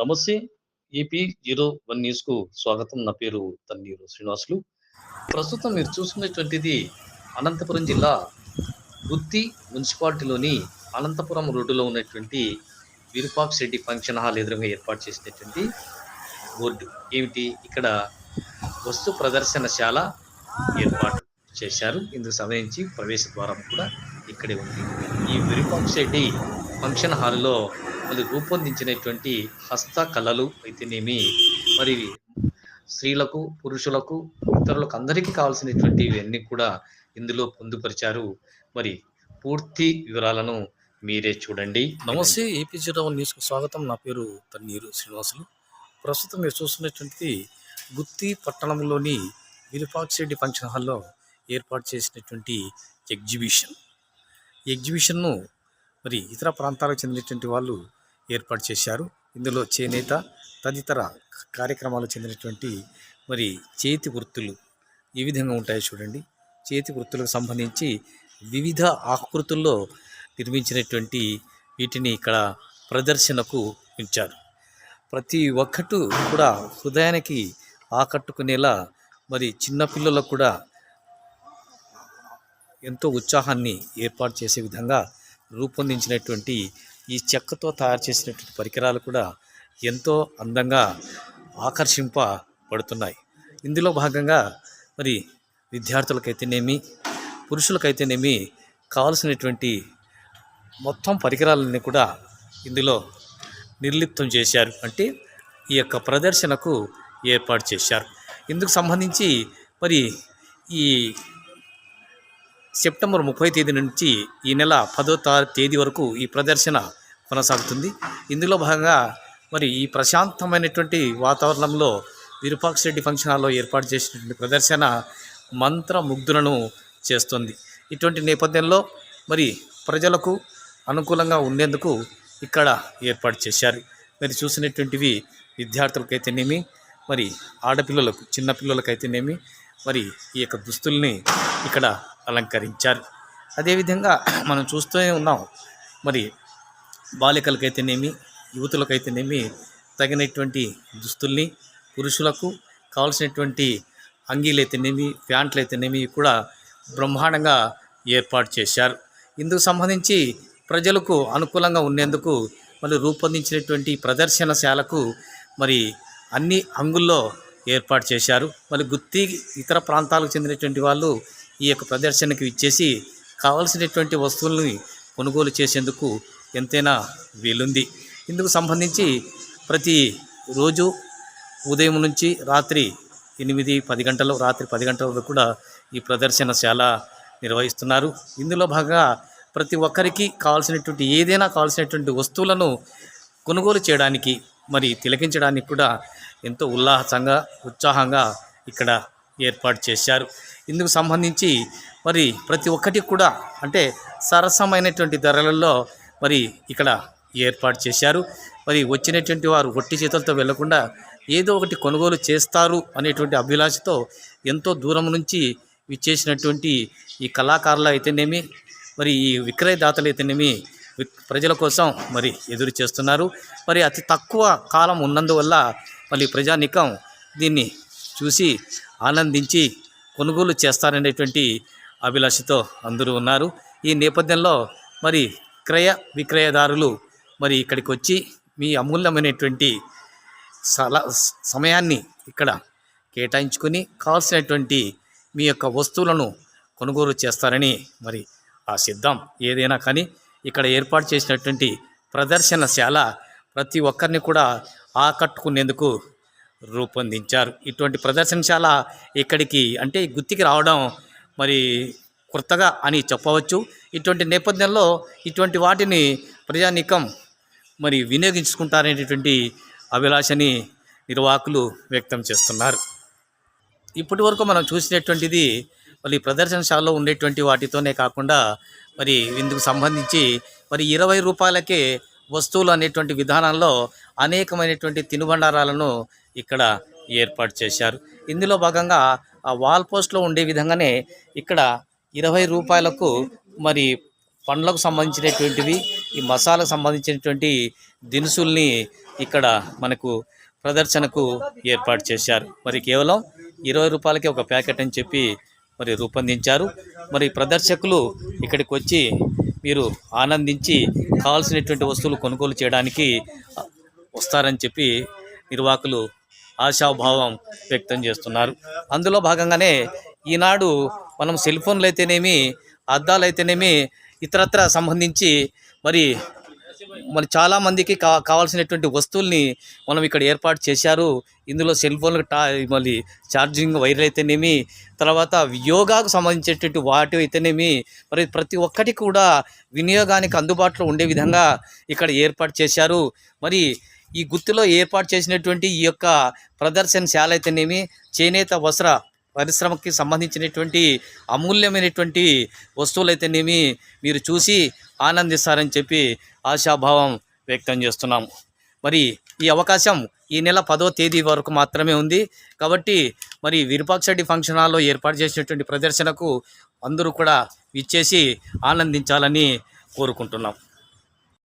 నమస్తే AP zero one న్యూస్కు స్వాగతం. నా పేరు తన్నీరు శ్రీనివాసులు. ప్రస్తుతం మీరు చూస్తున్నటువంటిది అనంతపురం జిల్లా గుత్తి మున్సిపాలిటీలోని అనంతపురం రోడ్డులో ఉన్నటువంటి విరూపాక్ష రెడ్డి ఫంక్షన్ హాల్ ఎదురుగా ఏర్పాటు చేసినటువంటి బోర్డు. ఏమిటి? ఇక్కడ వస్తు ప్రదర్శనశాల ఏర్పాటు చేశారు. ఇందుకు సంబంధించి ప్రవేశ ద్వారం కూడా ఇక్కడే ఉంది. ఈ విరూపాక్ష రెడ్డి ఫంక్షన్ హాల్లో వాళ్ళు రూపొందించినటువంటి హస్త కళలు అయితేనేమి మరి స్త్రీలకు పురుషులకు ఇతరులకు అందరికీ కావాల్సినటువంటి ఇవన్నీ కూడా ఇందులో పొందుపరిచారు. మరి పూర్తి వివరాలను మీరే చూడండి. నమస్తే ఏపీ జీరో న్యూస్కు స్వాగతం. నా పేరు తన్నీరు శ్రీనివాసులు. ప్రస్తుతం మీరు చూస్తున్నటువంటిది గుత్తి పట్టణంలోని విరుపాక్షిరెడ్డి ఫంక్షన్ హాల్లో ఏర్పాటు చేసినటువంటి ఎగ్జిబిషన్. ఎగ్జిబిషన్ను మరి ఇతర ప్రాంతాలకు చెందినటువంటి వాళ్ళు ఏర్పాటు చేశారు. ఇందులో చేనేత తదితర కార్యక్రమాలకు చెందినటువంటి మరి చేతి వృత్తులు ఈ విధంగా ఉంటాయో చూడండి. చేతి వృత్తులకు సంబంధించి వివిధ ఆకృతుల్లో నిర్మించినటువంటి వీటిని ఇక్కడ ప్రదర్శనకు ఉంచారు. ప్రతి ఒక్కటి కూడా హృదయానికి ఆకట్టుకునేలా మరి చిన్నపిల్లలకు కూడా ఎంతో ఉత్సాహాన్ని ఏర్పాటు చేసే విధంగా రూపొందించినటువంటి ఈ చెక్కతో తయారు చేసినటువంటి పరికరాలు కూడా ఎంతో అందంగా ఆకర్షింపబడుతున్నాయి. ఇందులో భాగంగా మరి విద్యార్థులకైతేనేమి పురుషులకైతేనేమి కావలసినటువంటి మొత్తం పరికరాలన్నీ కూడా ఇందులో నిర్లిప్తం చేశారు. అంటే ఈ యొక్క ప్రదర్శనకు ఏర్పాటు చేశారు. ఇందుకు సంబంధించి మరి ఈ సెప్టెంబర్ ముప్పై తేదీ నుంచి ఈ నెల పదో తేదీ వరకు ఈ ప్రదర్శన కొనసాగుతుంది. ఇందులో భాగంగా మరి ఈ ప్రశాంతమైనటువంటి వాతావరణంలో విరూపాక్ష రెడ్డి ఫంక్షన్ హాల్లో ఏర్పాటు చేసినటువంటి ప్రదర్శన మంత్రముగ్ధులను చేస్తుంది. ఇటువంటి నేపథ్యంలో మరి ప్రజలకు అనుకూలంగా ఉండేందుకు ఇక్కడ ఏర్పాటు చేశారు. మరి చూసినటువంటివి విద్యార్థులకైతేనేమి మరి ఆడపిల్లలకు చిన్నపిల్లలకైతేనేమి మరి ఈ యొక్క దుస్తుల్ని ఇక్కడ అలంకరించారు. అదేవిధంగా మనం చూస్తూనే ఉన్నాం మరి బాలికలకైతేనేమి యువతులకైతేనేమి తగినటువంటి దుస్తుల్ని పురుషులకు కావాల్సినటువంటి అంగీలు అయితేనేమి ప్యాంట్లు అయితేనేమి కూడా బ్రహ్మాండంగా ఏర్పాటు చేశారు. ఇందుకు సంబంధించి ప్రజలకు అనుకూలంగా ఉండేందుకు మరి రూపొందించినటువంటి ప్రదర్శనశాలకు మరి అన్ని అంగుల్లో ఏర్పాటు చేశారు. మరి గుత్తి ఇతర ప్రాంతాలకు చెందినటువంటి వాళ్ళు ఈ యొక్క ప్రదర్శనకి ఇచ్చేసి కావలసినటువంటి వస్తువుల్ని కొనుగోలు చేసేందుకు ఎంతైనా వీలుంది. ఇందుకు సంబంధించి ప్రతి రోజు ఉదయం నుంచి రాత్రి ఎనిమిది పది గంటలు రాత్రి పది గంటల వరకు కూడా ఈ ప్రదర్శనశాల నిర్వహిస్తున్నారు. ఇందులో భాగంగా ప్రతి ఒక్కరికి కావాల్సినటువంటి ఏదైనా కావాల్సినటువంటి వస్తువులను కొనుగోలు చేయడానికి మరి తిలకించడానికి కూడా ఎంతో ఉల్లాసంగా ఉత్సాహంగా ఇక్కడ ఏర్పాటు చేశారు. ఇందుకు సంబంధించి మరి ప్రతి ఒక్కటి కూడా అంటే సరసమైనటువంటి ధరలలో మరి ఇక్కడ ఏర్పాటు చేశారు. మరి వచ్చినటువంటి వారు ఒట్టి చేతులతో వెళ్ళకుండా ఏదో ఒకటి కొనుగోలు చేస్తారు అనేటువంటి అభిలాషతో ఎంతో దూరం నుంచి విచ్చేసినటువంటి ఈ కళాకారులు అయితేనేమి మరి ఈ విక్రయదాతలు అయితేనేమి ప్రజల కోసం మరి ఎదురు చేస్తున్నారు. మరి అతి తక్కువ కాలం ఉన్నందువల్ల మళ్ళీ ప్రజానికం దీన్ని చూసి ఆనందించి కొనుగోలు చేస్తారనేటువంటి అభిలాషతో అందరూ ఉన్నారు. ఈ నేపథ్యంలో మరి క్రయ విక్రయదారులు మరి ఇక్కడికి వచ్చి మీ అమూల్యమైనటువంటి సల సమయాన్ని ఇక్కడ కేటాయించుకొని కావాల్సినటువంటి మీ యొక్క వస్తువులను కొనుగోలు చేస్తారని మరి ఆశిద్దాం. ఏదైనా కానీ ఇక్కడ ఏర్పాటు చేసినటువంటి ప్రదర్శనశాల ప్రతి ఒక్కరిని కూడా ఆకట్టుకునేందుకు రూపొందించారు. ఇటువంటి ప్రదర్శనశాల ఇక్కడికి అంటే గుత్తికి రావడం మరి కొత్తగా అని చెప్పవచ్చు. ఇటువంటి నేపథ్యంలో ఇటువంటి వాటిని ప్రజానీకం మరి వినియోగించుకుంటారనేటువంటి అభిలాషని నిర్వాహకులు వ్యక్తం చేస్తున్నారు. ఇప్పటి వరకు మనం చూసినటువంటిది మరి ప్రదర్శనశాలలో ఉండేటువంటి వాటితోనే కాకుండా మరి ఇందుకు సంబంధించి మరి ఇరవై రూపాయలకే వస్తువులు అనేటువంటి విధానంలో అనేకమైనటువంటి తినుబండారాలను ఇక్కడ ఏర్పాటు చేశారు. ఇందులో భాగంగా ఆ వాల్ పోస్ట్లో ఉండే విధంగానే ఇక్కడ ఇరవై రూపాయలకు మరి పండ్లకు సంబంధించినటువంటివి ఈ మసాలకు సంబంధించినటువంటి దినుసుల్ని ఇక్కడ మనకు ప్రదర్శనకు ఏర్పాటు చేశారు. మరి కేవలం ఇరవై రూపాయలకి ఒక ప్యాకెట్ అని చెప్పి మరి రూపొందించారు. మరి ప్రదర్శకులు ఇక్కడికి వచ్చి మీరు ఆనందించి కావాల్సినటువంటి వస్తువులు కొనుగోలు చేయడానికి వస్తారని చెప్పి నిర్వాహకులు ఆశాభావం వ్యక్తం చేస్తున్నారు. అందులో భాగంగానే ఈనాడు మనం సెల్ ఫోన్లు అయితేనేమి అద్దాలు అయితేనేమి ఇతరత్ర సంబంధించి మరి మరి చాలామందికి కా కావాల్సినటువంటి వస్తువుల్ని మనం ఇక్కడ ఏర్పాటు చేశారు. ఇందులో సెల్ ఫోన్లకు టా మళ్ళీ ఛార్జింగ్ వైర్లు అయితేనేమి తర్వాత యోగాకు సంబంధించేటువంటి వాటి అయితేనేమి మరి ప్రతి ఒక్కటి కూడా వినియోగానికి అందుబాటులో ఉండే విధంగా ఇక్కడ ఏర్పాటు చేశారు. మరి ఈ గుత్తిలో ఏర్పాటు చేసినటువంటి ఈ యొక్క ప్రదర్శనశాల అయితేనేమి చేనేత వస్త్ర పరిశ్రమకి సంబంధించినటువంటి అమూల్యమైనటువంటి వస్తువులైతేనేమి మీరు చూసి ఆనందిస్తారని చెప్పి ఆశాభావం వ్యక్తం చేస్తున్నాము. మరి ఈ అవకాశం ఈ నెల పదో తేదీ వరకు మాత్రమే ఉంది. కాబట్టి మరి విరుపాక్షడి ఫంక్షన్ హాల్లో ఏర్పాటు చేసినటువంటి ప్రదర్శనకు అందరూ కూడా ఇచ్చేసి ఆనందించాలని కోరుకుంటున్నాం.